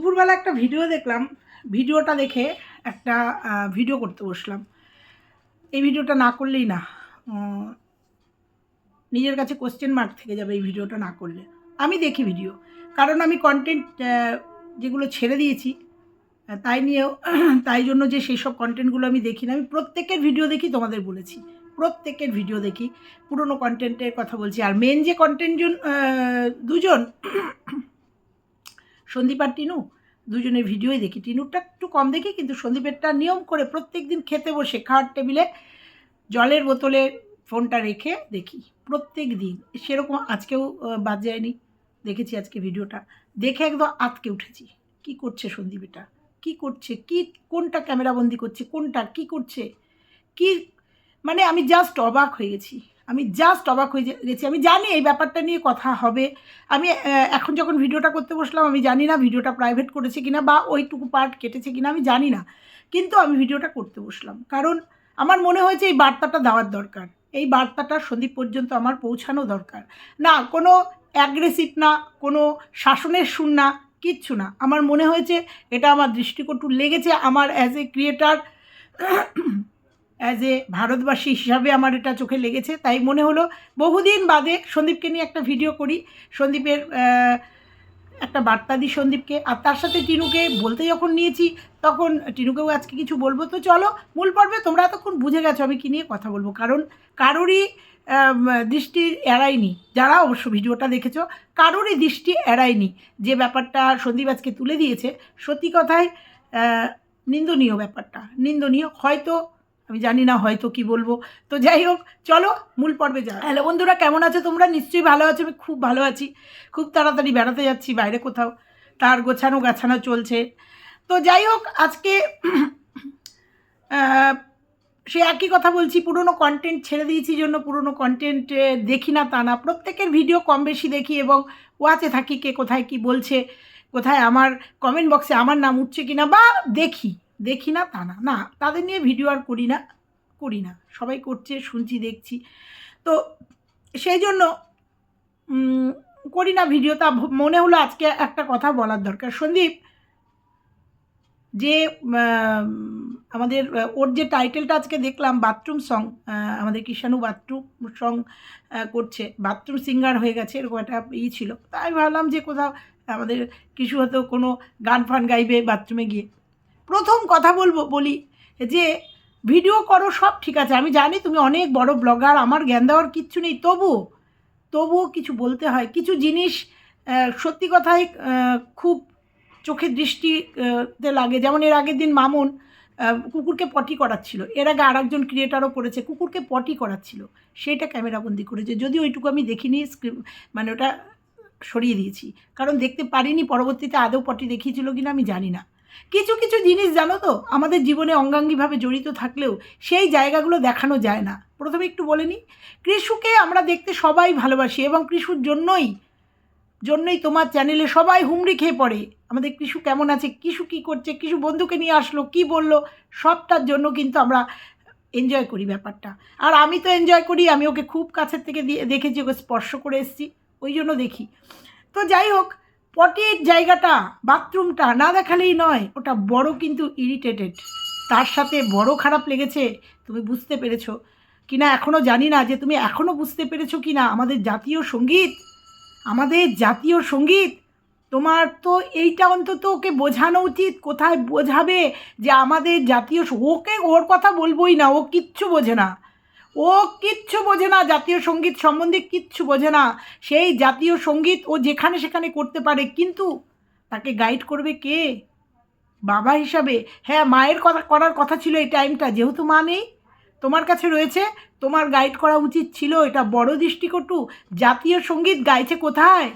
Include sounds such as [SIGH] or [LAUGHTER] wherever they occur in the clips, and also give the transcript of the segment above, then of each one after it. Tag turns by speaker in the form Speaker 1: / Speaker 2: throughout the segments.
Speaker 1: দুপুরবেলা একটা ভিডিও দেখলাম, ভিডিওটা দেখে একটা ভিডিও করতে বসলাম। এই ভিডিওটা না করলেই না নিজের কাছে কোশ্চেন মার্ক থেকে যাবে এই ভিডিওটা না করলে। আমি দেখি ভিডিও কারণ আমি কন্টেন্ট যেগুলো ছেড়ে দিয়েছি তাই নিয়েও, [CLEARS THROAT] তাই জন্য যে সেই সব কন্টেন্টগুলো আমি দেখি না, আমি প্রত্যেকের ভিডিও দেখি তোমাদের বলেছি, প্রত্যেকের ভিডিও দেখি, পুরনো কন্টেন্টের কথা বলছি। আর মেন যে কন্টেন্ট দুজন সন্দীপ আর টিনু, দুজনের ভিডিওই দেখি। টিনুরটা একটু কম দেখি, কিন্তু সন্দীপেরটা নিয়ম করে প্রত্যেক দিন খেতে বসে খাওয়ার টেবিলে জলের বোতলে ফোনটা রেখে দেখি প্রত্যেক দিন সেরকম আজকেও বাদ যায়নি। দেখেছি আজকে ভিডিওটা। দেখে একদম আতকে উঠেছি। কি করছে সন্দীপ এটা? কী করছে? কি, কোনটা ক্যামেরাবন্দি করছে? কোনটা, কি করছে? কি মানে আমি জাস্ট অবাক হয়ে গেছি। আমি জাস্ট অবাক হয়ে গেছি। আমি জানি এই ব্যাপারটা নিয়ে কথা হবে। আমি এখন যখন ভিডিওটা করতে বসলাম, আমি জানি না ভিডিওটা প্রাইভেট করেছে কিনা বা ওইটুকু পার্ট কেটেছে কিনা, আমি জানি না। কিন্তু আমি ভিডিওটা করতে বসলাম। কারণ আমার মনে হয়েছে এই বার্তাটা দেওয়ার দরকার। এই বার্তাটা সন্দীপ পর্যন্ত আমার পৌঁছানো দরকার। না, কোনো অ্যাগ্রেসিভ না, কোনো শাসনের সুর না, কিচ্ছু না। আমার মনে হয়েছে এটা আমার দৃষ্টিকটু লেগেছে। আমার as a creator as a ভারতবাসী হিসাবে আমার এটা চোখে লেগেছে। তাই মনে হলো বহুদিন বাদে সন্দীপকে নিয়ে একটা ভিডিও করি। সন্দীপের একটা বার্তা দিই সন্দীপকে। আর তার সাথে টিনুকে বলতে যখন নিয়েছি, তখন টিনুকেও আজকে কিছু বলব। তো চলো, মূল পর্বে তোমরা এতক্ষণ বুঝে গেছো আমি কী নিয়ে কথা বলব। কারণ কারোরই দৃষ্টি এড়ায়নি। যারা অবশ্য ভিডিওটা দেখেছ, কারোরই দৃষ্টি এড়ায়নি। যে ব্যাপারটা সন্দীপ আজকে তুলে দিয়েছে, সত্যি কথায় নিন্দনীয় ব্যাপারটা। নিন্দনীয়। হয়তো আমি জানি না হয়তো কি বলব। তো যাই হোক, চলো মূল পর্বে যা হ্যালো বন্ধুরা, কেমন আছো তোমরা? নিশ্চয়ই ভালো আছো, আমি খুব ভালো আছি। খুব তাড়াতাড়ি বেড়াতে যাচ্ছি, বাইরে কোথাও। তার গোছানো গাছানো চলছে। তো যাই হোক, আজকে সে একই কথা বলছি, পুরনো কন্টেন্ট ছেড়ে দিয়েছি জন্য, পুরনো কন্টেন্ট দেখি না তা না। প্রত্যেকের ভিডিও কম বেশি দেখি এবং ওয়াচে থাকি কে কোথায় কি বলছে, কোথায় আমার কমেন্ট বক্সে আমার নাম উঠছে কিনা বা দেখি। দেখি না, তা না। না, তাদের নিয়ে ভিডিও আর করি না করি না। সবাই করছে, শুনছি, দেখছি। তো সেই জন্য করি না ভিডিও তা মনে হলো আজকে একটা কথা বলার দরকার। সন্দীপ, যে আমাদের, ওর যে টাইটেলটা আজকে দেখলাম বাথরুম সং আমাদের কিষাণু বাথরুম সং করছে। বাথরুম সিঙ্গার হয়ে গেছে, এরকম একটা ই ছিল। তাই ভাবলাম যে কোথাও আমাদের কিছু হয়তো কোনো গান ফান গাইবে বাথরুমে গিয়ে। প্রথম কথা বলব, বলি যে ভিডিও করো, সব ঠিক আছে। আমি জানি তুমি অনেক বড় ব্লগার আমার জ্ঞান দেওয়ার কিচ্ছু নেই। তবুও তবুও কিছু বলতে হয়। কিছু জিনিস সত্যি কথাই খুব চোখের দৃষ্টিতে লাগে। যেমন এর আগের দিন মামুন কুকুরকে পটি করাচ্ছিল। এর আগে আর একজন ক্রিয়েটারও করেছে, কুকুরকে পটি করাচ্ছিল। সেটা ক্যামেরাবন্দি করেছে। যদি ওইটুকু আমি দেখিনি মানে ওটা সরিয়ে দিয়েছি। কারণ দেখতে পারিনি, পরবর্তীতে আদৌ পটি দেখিয়েছিল কিনা আমি জানি না। কিছু কিছু জিনিস জানো তো, আমাদের জীবনে অঙ্গাঙ্গিভাবে জড়িত থাকলেও সেই জায়গাগুলো দেখানো যায় না। প্রথমে একটু বলে নিই কৃষুকে আমরা দেখতে সবাই ভালোবাসি এবং কৃষুর জন্যই জন্যই তোমার চ্যানেলে সবাই হুমড়ি খেয়ে পড়ে। আমাদের কৃষু কেমন আছে, কৃষু কী করছে, কৃষু বন্ধুকে নিয়ে আসলো, কি বলল, সবটার জন্য কিন্তু আমরা এনজয় করি ব্যাপারটা। আর আমি তো এনজয় করি, আমি ওকে খুব কাছের থেকে দিয়ে দেখেছি, ওকে স্পর্শ করে এসেছি, ওই জন্য দেখি। তো যাই হোক পটির জায়গাটা, বাথরুমটা না দেখালেই নয়, ওটা বড় কিন্তু ইরিটেটেড তার সাথে বড় খারাপ লেগেছে, তুমি বুঝতে পেরেছ। কিনা এখনও জানি না যে তুমি এখনও বুঝতে পেরেছ কি না আমাদের জাতীয় সংগীত? আমাদের জাতীয় সংগীত? তোমার তো এইটা অন্তত ওকে বোঝানো উচিত, কোথায় বোঝাবে যে আমাদের জাতীয় ওকে ওর কথা বলবোই না, ও কিচ্ছু বোঝে না। ও কিচ্ছু বোঝে না, জাতীয় সংগীত সম্বন্ধে কিচ্ছু বোঝে না। সেই জাতীয় সংগীত ও যেখানে সেখানে করতে পারে, কিন্তু তাকে গাইড করবে কে? বাবা হিসাবে। হ্যাঁ মায়ের কথা, করার কথা ছিল এই টাইমটা যেহেতু মা নেই, তোমার কাছে রয়েছে, তোমার গাইড করা উচিত ছিল এটা। বড় দৃষ্টিকটু, জাতীয় সংগীত গাইছে কোথায়?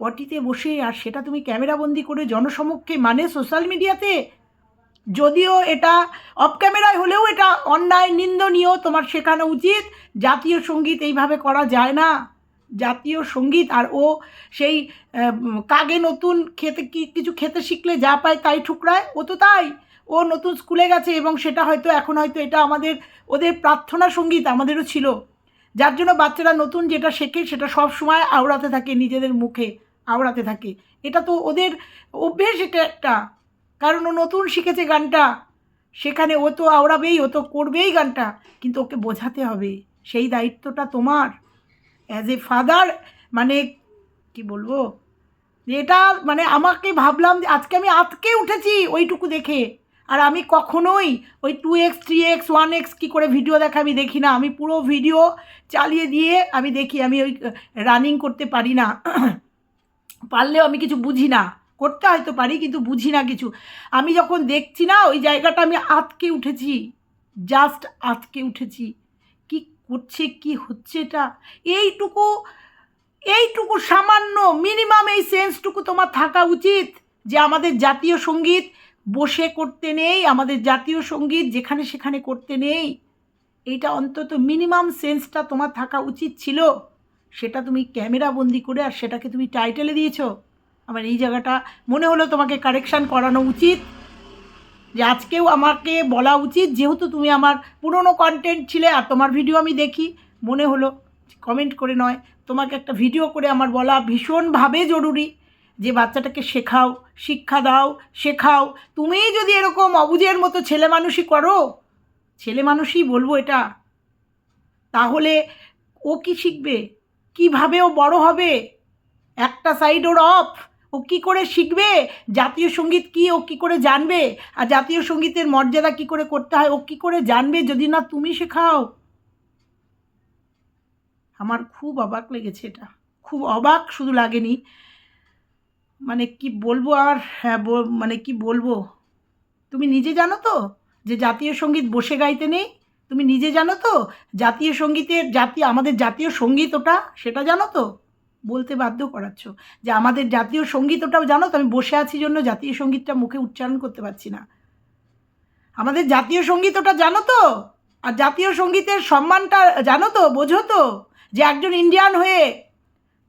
Speaker 1: পটিতে বসে, আর সেটা তুমি ক্যামেরাবন্দি করে জনসমক্ষে মানে সোশ্যাল মিডিয়াতে যদিও এটা অফ ক্যামেরায় হলেও এটা অন্যায়, নিন্দনীয়, তোমার শেখানো উচিত। জাতীয় সংগীত এইভাবে করা যায় না। জাতীয় সংগীত, আর ও সেই কাগে নতুন খেতে কিছু খেতে শিখলে যা পায় তাই ঠুকরায়। ও তো তাই। ও নতুন স্কুলে গেছে এবং সেটা হয়তো এখন হয়তো এটা আমাদের, ওদের প্রার্থনা সংগীত আমাদেরও ছিল। যার জন্য বাচ্চারা নতুন যেটা শেখে সেটা সব সময় আওড়াতে থাকে নিজেদের মুখে, আওড়াতে থাকে। এটা তো ওদের অভ্যেস এটা একটা। কারণ ও নতুন শিখেছে গানটা। সেখানে ও তো আওড়াবেই, ও তো করবেই গানটা। কিন্তু ওকে বোঝাতে হবে। সেই দায়িত্বটা তোমার। অ্যাজ এ ফাদার মানে কি বলব? এটা মানে আমাকে ভাবলাম যে আজকে আমি আতকে উঠেছি ওইটুকু দেখে। আর আমি কখনোই ওই two X three X one X কী করে ভিডিও দেখা আমি দেখি না। আমি পুরো ভিডিও চালিয়ে দিয়ে আমি দেখি, আমি ওই রানিং করতে পারি না। [CLEARS THROAT] পারলেও আমি কিছু বুঝি না। করতে হয়তো পারি, কিন্তু বুঝি না কিছু। আমি যখন দেখছি না, ওই জায়গাটা আমি আতকে উঠেছি জাস্ট আতকে উঠেছি। কি করছে, কি হচ্ছে এটা? এইটুকু এইটুকু সামান্য মিনিমাম এই সেন্সটুকু তোমার থাকা উচিত যে আমাদের জাতীয় সংগীত বসে করতে নেই, আমাদের জাতীয় সংগীত যেখানে সেখানে করতে নেই। এইটা অন্তত মিনিমাম সেন্সটা তোমার থাকা উচিত ছিল। সেটা তুমি ক্যামেরা বন্দি করে আর সেটাকে তুমি টাইটেলে দিয়েছ। আমার এই জায়গাটা। মনে হলো তোমাকে কারেকশান করানো উচিত, যে আজকেও আমাকে বলা উচিত, যেহেতু তুমি আমার পুরনো কন্টেন্ট ছিলে আর তোমার ভিডিও আমি দেখি। মনে হলো কমেন্ট করে নয়, তোমাকে একটা ভিডিও করে আমার বলা ভীষণভাবে জরুরি, যে বাচ্চাটাকে শেখাও, শিক্ষা দাও, শেখাও। তুমিই যদি এরকম অবুঝের মতো ছেলে মানুষই করো, ছেলে মানুষই বলব এটা, তাহলে ও কি শিখবে? কীভাবে ও বড় হবে? একটা সাইড ওর অফ ও কি করে শিখবে? জাতীয় সংগীত কি ও কি করে জানবে? আর জাতীয় সঙ্গীতের মর্যাদা কি করে করতে হয়? ও কি করে জানবে যদি না তুমি শেখাও? আমার খুব অবাক লেগেছে এটা। খুব অবাক শুধু লাগেনি। মানে কি বলব আর হ্যাঁ মানে কি বলব? তুমি নিজে জানো তো যে জাতীয় সংগীত বসে গাইতে নেই? তুমি নিজে জানো তো জাতীয় সঙ্গীতের জাতীয় আমাদের জাতীয় সংগীত ওটা, সেটা জানো তো? বলতে বাধ্য করাচ্ছ যে আমাদের জাতীয় সংগীত ওটাও জানো তো, আমি বসে আছি জন্য জাতীয় সঙ্গীতটা মুখে উচ্চারণ করতে পারছি না। আমাদের জাতীয় সংগীত ওটা জানো তো? আর জাতীয় সঙ্গীতের সম্মানটা জানো তো? বোঝো তো? যে একজন ইন্ডিয়ান হয়ে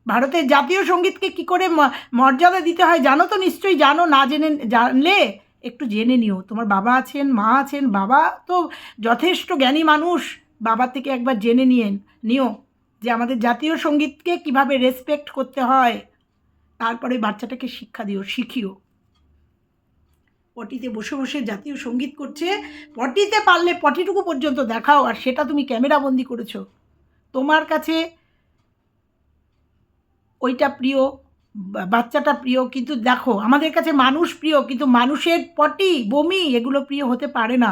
Speaker 1: ভারতের জাতীয় সঙ্গীতকে কি করে মর্যাদা দিতে হয় জানো তো? নিশ্চয়ই জানো, না জেনে, জানলে একটু জেনে নিও। তোমার বাবা আছেন, মা আছেন, বাবা তো যথেষ্ট জ্ঞানী মানুষ। বাবা থেকে একবার জেনে নিয়েন নিও। যে আমাদের জাতীয় সঙ্গীতকে কীভাবে রেসপেক্ট করতে হয়, তারপরে বাচ্চাটাকে শিক্ষা দিও, শিখিও। পটিতে বসে বসে জাতীয় সংগীত করছে, পটিতে পারলে পটিটুকু পর্যন্ত দেখাও, আর সেটা তুমি ক্যামেরাবন্দি করেছ। তোমার কাছে ওইটা প্রিয় বাচ্চাটা প্রিয়, কিন্তু দেখো, আমাদের কাছে মানুষ প্রিয়, কিন্তু মানুষের পটি, বমি, এগুলো প্রিয় হতে পারে না।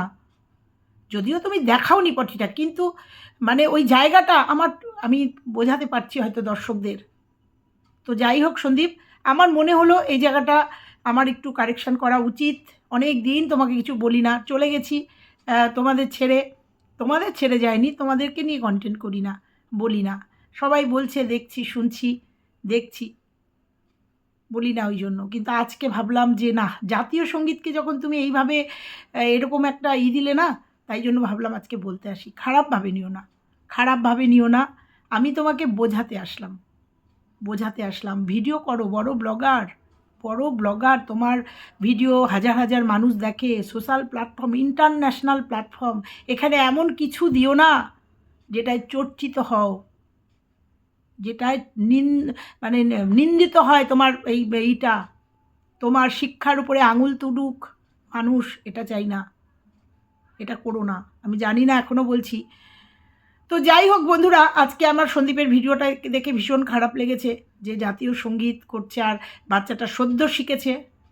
Speaker 1: যদিও তুমি দেখাওনি পটিটা কিন্তু মানে ওই জায়গাটা আমার, আমি বোঝাতে পারছি হয়তো দর্শকদের। তো যাই হোক সন্দীপ, আমার মনে হলো এই জায়গাটা আমার একটু কারেকশন করা উচিত। অনেক দিন তোমাকে কিছু বলি না, চলে গেছি তোমাদের ছেড়ে তোমাদের ছেড়ে যায়নি, তোমাদেরকে নিয়ে কন্টেন্ট করি না, বলি না। সবাই বলছে, দেখছি, শুনছি, দেখছি, বলি না ওই জন্য। কিন্তু আজকে ভাবলাম যে না, জাতীয় সঙ্গীতকে যখন তুমি এইভাবে এরকম একটা ই দিলে না তাই জন্য ভাবলাম আজকে বলতে আসি খারাপভাবে নিও না খারাপভাবে নিও না, আমি তোমাকে বোঝাতে আসলাম বোঝাতে আসলাম। ভিডিও করো, বড় ব্লগার বড় ব্লগার, তোমার ভিডিও হাজার হাজার মানুষ দেখে, সোশ্যাল প্ল্যাটফর্ম, ইন্টারন্যাশনাল প্ল্যাটফর্ম, এখানে এমন কিছু দিও না, যেটায় চর্চিত হও, যেটায় নিন মানে নিন্দিত হয় তোমার এই এইটা, তোমার শিক্ষার উপরে আঙুল তুলুক, মানুষ এটা চাই না। এটা করো না। আমি জানি না এখনও বলছি। তো যাই হোক বন্ধুরা, আজকে আমার সন্দীপের ভিডিওটা দেখে ভীষণ খারাপ লেগেছে, যে জাতীয় সংগীত করছে আর বাচ্চাটা সদ্য শিখেছে।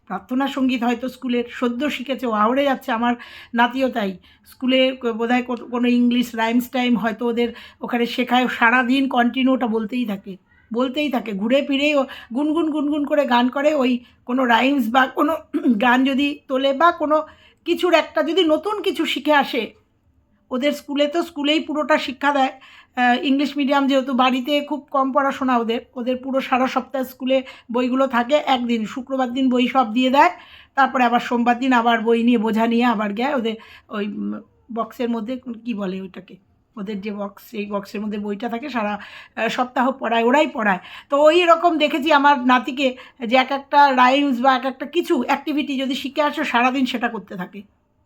Speaker 1: প্রার্থনা সংগীত হয়তো স্কুলের, সদ্য শিখেছে, ও আওড়ে যাচ্ছে আমার নাতিও তাই। স্কুলে বোধহয় কোনো ইংলিশ রাইমস টাইম হয়তো ওদের ওখানে শেখায় সারাদিন কন্টিনিউ ওটা বলতেই থাকে। বলতেই থাকে, ঘুরে ফিরে ও গুনগুন গুনগুন করে গান করে। ওই কোনো রাইমস বা কোনো [CLEARS THROAT] গান যদি তোলে বা কোনো কিছুর একটা যদি নতুন কিছু শিখে আসে, ওদের স্কুলে তো স্কুলেই পুরোটা শিক্ষা দেয়। ইংলিশ মিডিয়াম যেহেতু বাড়িতে খুব কম পড়াশোনা ওদের ওদের পুরো সারা সপ্তাহ স্কুলে বইগুলো থাকে, একদিন শুক্রবার দিন বই সব দিয়ে দেয়, তারপরে আবার সোমবার দিন আবার বই নিয়ে বোঝা নিয়ে আবার গেয় ওদের ওই বক্সের মধ্যে কি বলে ওইটাকে? ওদের যে বক্স এই বক্সের মধ্যে বইটা থাকে, সারা সপ্তাহ পড়ায়, ওরাই পড়ায়। তো ওই রকম দেখেছি আমার নাতিকে যে এক একটা রাইমস বা এক একটা কিছু অ্যাক্টিভিটি যদি শিখে আসো, সারাদিন সেটা করতে থাকে।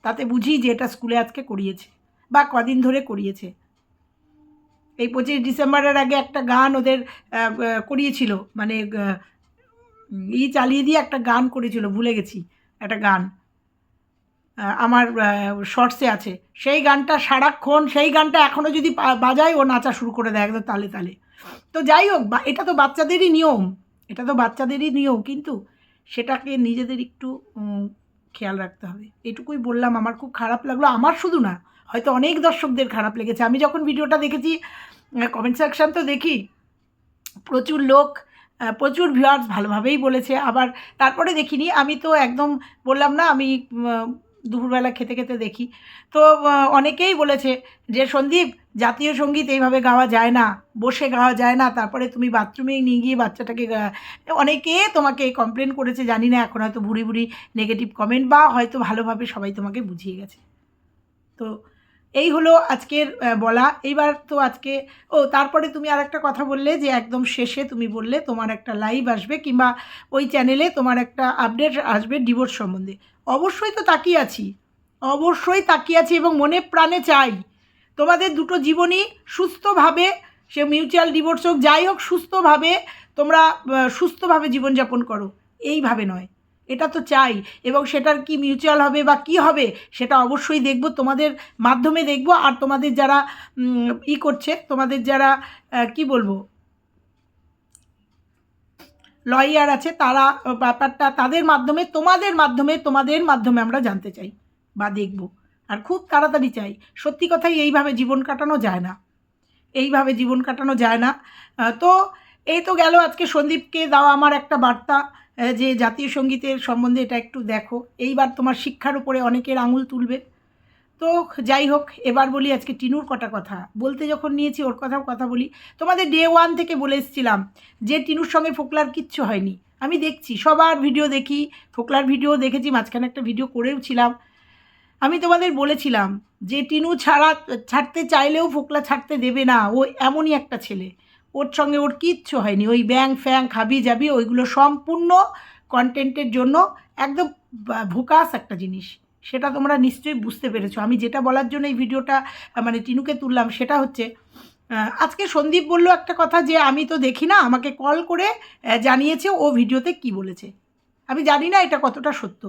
Speaker 1: তাতে বুঝি যে এটা স্কুলে আজকে করিয়েছে, বা কদিন ধরে করিয়েছে। এই পঁচিশ ডিসেম্বরের আগে একটা গান ওদের করিয়েছিল মানে ই চালিয়ে দিয়ে একটা গান করেছিল, ভুলে গেছি, একটা গান। আমার শর্টসে আছে। সেই গানটা সারাক্ষণ, সেই গানটা এখনও যদি বাজায়, ও নাচা শুরু করে দেয় একদম তালে তালে। তো যাই হোক এটা তো বাচ্চাদেরই নিয়ম। এটা তো বাচ্চাদেরই নিয়ম, কিন্তু সেটাকে নিজেদের একটু খেয়াল রাখতে হবে। এটুকুই বললাম, আমার খুব খারাপ লাগল। আমার শুধু না, হয়তো অনেক দর্শকদের খারাপ লেগেছে। আমি যখন ভিডিওটা দেখেছি কমেন্ট সেকশন তো দেখি, প্রচুর লোক প্রচুর ভিউয়ার্স ভালোভাবেই বলেছে। আবার তারপরে দেখিনি, আমি তো একদম বললাম না, আমি দুপুরবেলা খেতে খেতে দেখি। তো অনেকেই বলেছে যে, সন্দীপ, জাতীয় সংগীত এইভাবে গাওয়া যায় না। বসে গাওয়া যায় না। তারপরে তুমি বাথরুমে নিয়ে গিয়ে বাচ্চাটাকে অনেকে তোমাকে কমপ্লেন করেছে, জানি না, এখন হয়তো বুড়ি বুড়ি নেগেটিভ কমেন্ট বা হয়তো ভালোভাবে সবাই তোমাকে বুঝিয়ে গেছে। তো, এই হলো আজকের বলা। এইবার তো আজকে, ও, তারপরে তুমি আর একটা কথা বললে যে, একদম শেষে তুমি বললে তোমার একটা লাইভ আসবে কিংবা ওই চ্যানেলে তোমার একটা আপডেট আসবে ডিভোর্স সম্বন্ধে। অবশ্যই তো তাকিয়ে আছি। অবশ্যই তাকিয়ে আছি এবং মনে প্রাণে চাই। তোমাদের দুটো জীবনই সুস্থভাবে, সে মিউচুয়াল ডিভোর্স হোক, যাই হোক, সুস্থভাবে তোমরা সুস্থভাবে জীবনযাপন করো। এইভাবে নয়। এটা তো চাই এবং সেটার কি মিউচুয়াল হবে বা কি হবে, সেটা অবশ্যই দেখব, তোমাদের মাধ্যমে দেখব। আর তোমাদের যারা ই করছে, তোমাদের যারা কি বলব? লয়ার আছে, তারা ব্যাপারটা তাদের মাধ্যমে, তোমাদের মাধ্যমে তোমাদের মাধ্যমে আমরা জানতে চাই বা দেখব। আর খুব তাড়াতাড়ি চাই। সত্যি কথাই এইভাবে জীবন কাটানো যায় না। এইভাবে জীবন কাটানো যায় না। তো এই তো গেল আজকে সন্দীপকে দেওয়া আমার একটা বার্তা যে জাতীয় সঙ্গীতের সম্বন্ধে এটা একটু দেখো। এইবার তোমার শিক্ষার উপরে অনেকের আঙুল তুলবে। তো যাই হোক, এবার বলি আজকে টিনুর কটা কথা। বলতে যখন নিয়েছি ওর কথাও কথা বলি। তোমাদের ডে ওয়ান থেকে বলে এসেছিলাম যে টিনুর সঙ্গে ফোকলার কিচ্ছু হয়নি। আমি দেখছি, সবার ভিডিও দেখি, ফোকলার ভিডিও দেখেছি, মাঝখানে একটা ভিডিও করেও ছিলাম আমি তোমাদের বলেছিলাম যে টিনু ছাড়া, ছাড়তে চাইলেও ফোকলা ছাড়তে দেবে না, ও এমনই একটা ছেলে। ওর সঙ্গে ওর কিচ্ছু হয়নি। ওই ব্যাং ফ্যাং, খাবি যাবি, ওইগুলো সম্পূর্ণ কন্টেন্টের জন্য একদম ভোকাস একটা জিনিস। সেটা তোমরা নিশ্চয়ই বুঝতে পেরেছ। আমি যেটা বলার জন্য এই ভিডিওটা মানে টিনুকে তুললাম সেটা হচ্ছে আজকে সন্দীপ বলল একটা কথা যে আমি তো দেখি না, আমাকে কল করে জানিয়েছে ও ভিডিওতে কি বলেছে। আমি জানি না এটা কতটা সত্য।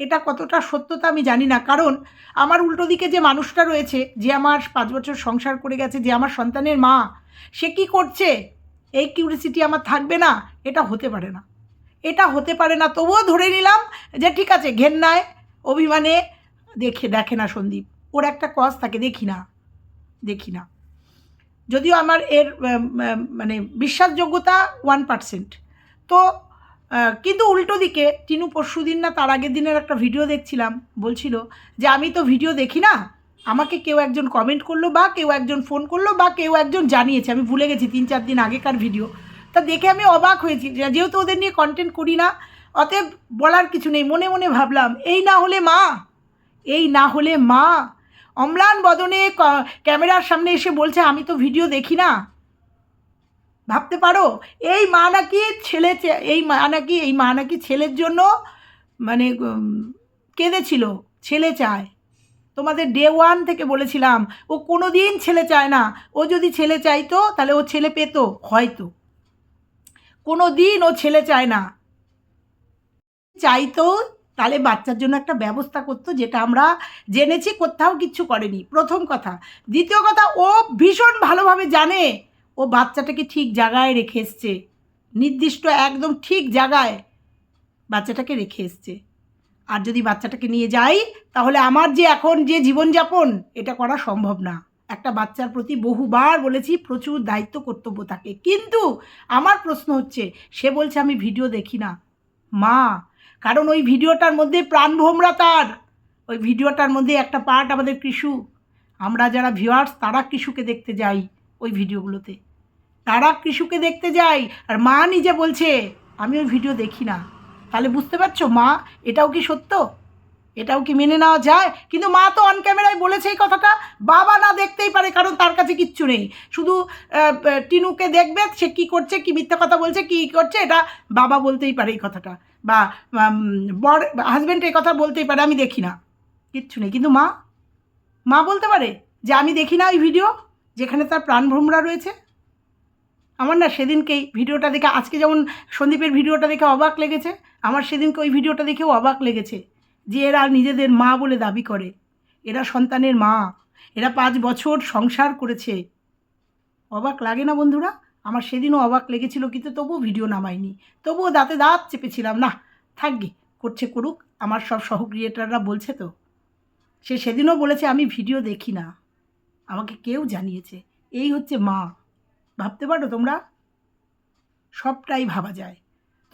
Speaker 1: এটা কতটা সত্যতা আমি জানি না। কারণ আমার উল্টো দিকে যে মানুষটা রয়েছে, যে আমার পাঁচ বছর সংসার করে গেছে, যে আমার সন্তানের মা, সে কি করছে? এই কিউরিসিটি আমার থাকবে না, এটা হতে পারে না। এটা হতে পারে না, তবুও ধরে নিলাম যে ঠিক আছে, ঘেন্নায় অভিমানে দেখে দেখে না সন্দীপ। ওর একটা কজ থাকে, দেখি না দেখি না। যদিও আমার এর মানে বিশ্বাসযোগ্যতা ওয়ান পার্সেন্ট তো কিন্তু উল্টো দিকে টিনু পরশু দিন না তার আগের দিনের একটা ভিডিও দেখছিলাম, বলছিল যে, আমি তো ভিডিও দেখি না। আমাকে কেউ একজন কমেন্ট করল বা কেউ একজন ফোন করল বা কেউ একজন জানিয়েছে। আমি ভুলে গেছি তিন চার দিন আগেকার ভিডিও তা দেখে আমি অবাক হয়েছি। যেহেতু ওদের নিয়ে কন্টেন্ট করি না অতএব বলার কিছু নেই, মনে মনে ভাবলাম, এই না হলে মা, এই না হলে মা। অম্লান বদনে ক্যামেরার সামনে এসে বলছে, আমি তো ভিডিও দেখি না। ভাবতে পারো, এই মা নাকি ছেলে এই মা নাকি, এই মা নাকি ছেলের জন্য মানে কেঁদেছিল, ছেলে চায়। তোমাদের ডে ওয়ান থেকে বলেছিলাম, ও কোনো দিন ছেলে চায় না। ও যদি ছেলে চাইতো, তাহলে ও ছেলে পেতো, হয়তো। কোনো দিন ও ছেলে চায় না। চাইতো তাহলে বাচ্চার জন্য একটা ব্যবস্থা করতো যেটা আমরা জেনেছি, কোথাও কিচ্ছু করেনি। প্রথম কথা। দ্বিতীয় কথা, ও ভীষণ ভালোভাবে জানে, ও বাচ্চাটাকে ঠিক জায়গায় রেখে এসছে। নির্দিষ্ট একদম ঠিক জায়গায় বাচ্চাটাকে রেখে এসছে। আর যদি বাচ্চাটাকে নিয়ে যাই, তাহলে আমার যে এখন যে জীবনযাপন, এটা করা সম্ভব না। একটা বাচ্চার প্রতি বহুবার বলেছি, প্রচুর দায়িত্ব কর্তব্য থাকে কিন্তু আমার প্রশ্ন হচ্ছে, সে বলছে, আমি ভিডিও দেখি না। মা কারণ ওই ভিডিওটার মধ্যে প্রাণভোমরা তার। ওই ভিডিওটার মধ্যে একটা পার্ট আমাদের কৃষু। আমরা যারা ভিউয়ার্স তারা কৃষুকে দেখতে যাই ওই ভিডিওগুলোতে। তারা কৃষুকে দেখতে যাই আর মা নিজে বলছে, আমি ওই ভিডিও দেখি না। তাহলে বুঝতে পারছ, মা, এটাও কি সত্য? এটাও কি মেনে নেওয়া যায়? কিন্তু মা তো অন ক্যামেরায় বলেছে এই কথাটা। বাবা না দেখতেই পারে, কারণ তার কাছে কিচ্ছু নেই। শুধু টিনুকে দেখবে, সে কি করছে, কি মিথ্যা কথা বলছে, কি করছে, এটা বাবা বলতেই পারে এই কথাটা। বা বর হাজব্যান্ড এই কথা বলতেই পারে, আমি দেখি না। কিচ্ছু নেই। কিন্তু মা? মা বলতে পারে যে, আমি দেখি না ওই ভিডিও যেখানে তার প্রাণভ্রমরা রয়েছে। আমার না সেদিনকেই ভিডিওটা দেখে, আজকে যেমন সন্দীপের ভিডিওটা দেখে অবাক লেগেছে, আমার সেদিনকে ওই ভিডিওটা দেখেও অবাক লেগেছে যে, এরা নিজেদের মা বলে দাবি করে। এরা সন্তানের মা। এরা পাঁচ বছর সংসার করেছে। অবাক লাগে না বন্ধুরা? আমার সেদিনও অবাক লেগেছিল কিন্তু তবুও ভিডিও নামাইনি। তবুও দাঁতে দাঁত চেপেছিলাম না থাকবি করছে করুক, আমার সব সহক্রিয়েটাররা বলছে তো। সে সেদিনও বলেছে, আমি ভিডিও দেখি না, আমাকে কেউ জানিয়েছে। এই হচ্ছে মা। ভাবতে পারো তোমরা? সবটাই ভাবা যায়।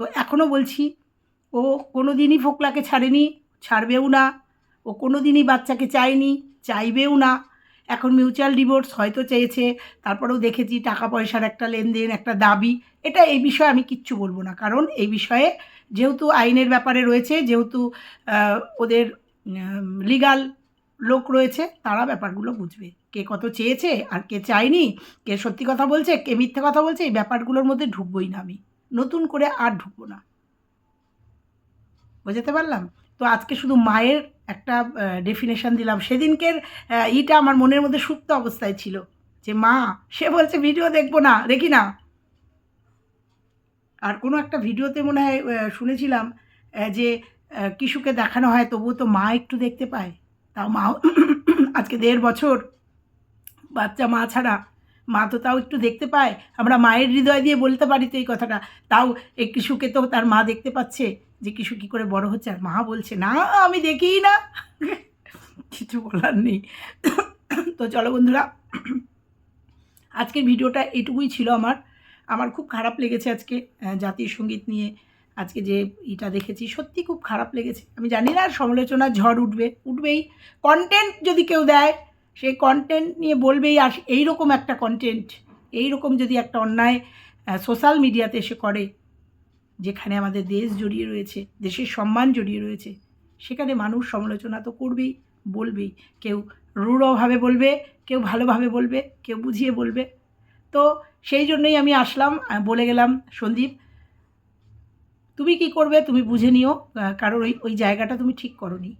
Speaker 1: তো এখনও বলছি, ও কোনো দিনই ফোকলাকে ছাড়েনি, ছাড়বেও না। ও কোনো দিনই বাচ্চাকে চায়নি, চাইবেও না। এখন মিউচুয়াল ডিভোর্স হয়তো চেয়েছে, তারপরেও দেখেছি টাকা পয়সার একটা লেনদেন, একটা দাবি। এটা এই বিষয়ে আমি কিচ্ছু বলব না। কারণ এই বিষয়ে যেহেতু আইনের ব্যাপারে রয়েছে, যেহেতু ওদের লিগাল লোক রয়েছে, তারা ব্যাপারগুলো বুঝবে। কে কত চেয়েছে আর কে চায়নি, কে সত্যি কথা বলছে, কে মিথ্যে কথা বলছে, এই ব্যাপারগুলোর মধ্যে ঢুকবোই না আমি। নতুন করে আর ঢুকবো না। বোঝাতে পারলাম? তো আজকে শুধু মায়ের একটা ডেফিনেশন দিলাম। সেদিনকের ইটা আমার মনের মধ্যে সুপ্ত অবস্থায় ছিল যে, মা, সে বলছে, ভিডিও দেখব না, দেখি না। আর কোনো একটা ভিডিওতে মনে হয় শুনেছিলাম যে কিশুকে দেখানো হয়, তবুও তো মা একটু দেখতে পায়। তাও মা [COUGHS] আজকে দেড় বছর, বাচ্চা মা ছাড়া, মা তো তাও একটু দেখতে পায়। আমরা মায়ের হৃদয় দিয়ে বলতে পারি তো এই কথাটা। তাও এই কিশুকে তো তার মা দেখতে পাচ্ছে। যে কিছু কী করে বড় হচ্ছে আর মা বলছে, না, আমি দেখিই না। কিছু বলার নেই। তো চলো বন্ধুরা, আজকের ভিডিওটা এটুকুই ছিল আমার। আমার খুব খারাপ লেগেছে আজকে জাতীয় সংগীত নিয়ে। আজকে যে এটা দেখেছি, সত্যি খুব খারাপ লেগেছে। আমি জানি না সমালোচনা ঝড় উঠবে, উঠবেই। কন্টেন্ট যদি কেউ দেয় সেই কন্টেন্ট নিয়ে বলবেই, আর এইরকম একটা কন্টেন্ট এইরকম যদি একটা অন্যায় সোশ্যাল মিডিয়াতে এসে করে যেখানে আমাদের দেশ জড়িয়ে রয়েছে, দেশের সম্মান জড়িয়ে রয়েছে, সেখানে মানুষ সমালোচনা তো করবেই, বলবেই। কেউ রূঢ়ভাবে বলবে, কেউ ভালোভাবে বলবে, কেউ বুঝিয়ে বলবে। তো সেই জন্যই আমি আসলাম বলে গেলাম, সন্দীপ, তুমি কি করবে তুমি বুঝে নিও কারণ ওই ওই জায়গাটা তুমি ঠিক করনি।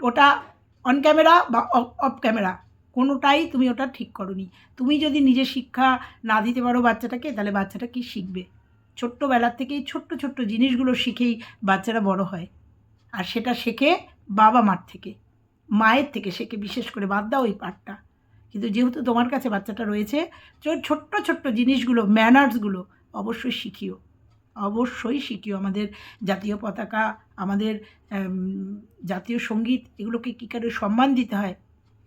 Speaker 1: ওটা অন ক্যামেরা বা অফ ক্যামেরা কোনোটাই তুমি ওটা ঠিক করনি। তুমি যদি নিজে শিক্ষা না দিতে পারো বাচ্চাটাকে, তাহলে বাচ্চাটা কি শিখবে? ছোট্টবেলার থেকেই ছোট্ট ছোট্ট জিনিসগুলো শিখেই বাচ্চারা বড় হয়। আর সেটা শেখে বাবা মার থেকে, মায়ের থেকে শেখে, বিশেষ করে বাদ দাও ওই পাঠটা। কিন্তু যেহেতু তোমার কাছে বাচ্চাটা রয়েছে ছোট্ট ছোট্ট জিনিসগুলো ম্যানার্সগুলো অবশ্যই শিখিও। অবশ্যই শিখিও আমাদের জাতীয় পতাকা, আমাদের জাতীয় সংগীত, এগুলোকে কী করে সম্মান দিতে হয়,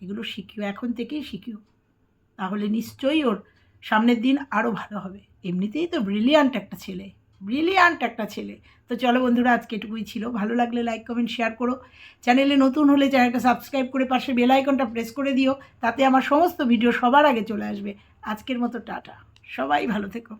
Speaker 1: এগুলো শিখিও, এখন থেকেই শিখিও। তাহলে নিশ্চয়ই ওর সামনের দিন আরও ভালো হবে। এমনিতেই তো ব্রিলিয়ান্ট একটা ছেলে। ব্রিলিয়ান্ট একটা ছেলে। তো চলো বন্ধুরা, আজকে এটুকুই ছিল। ভালো লাগলে লাইক কমেন্ট শেয়ার করো। চ্যানেলে নতুন হলে চ্যানেলটা সাবস্ক্রাইব করে পাশে বেল আইকনটা প্রেস করে দিও। তাতে আমার সমস্ত ভিডিও সবার আগে চলে আসবে। আজকের মতো টাটা। সবাই ভালো থেকো।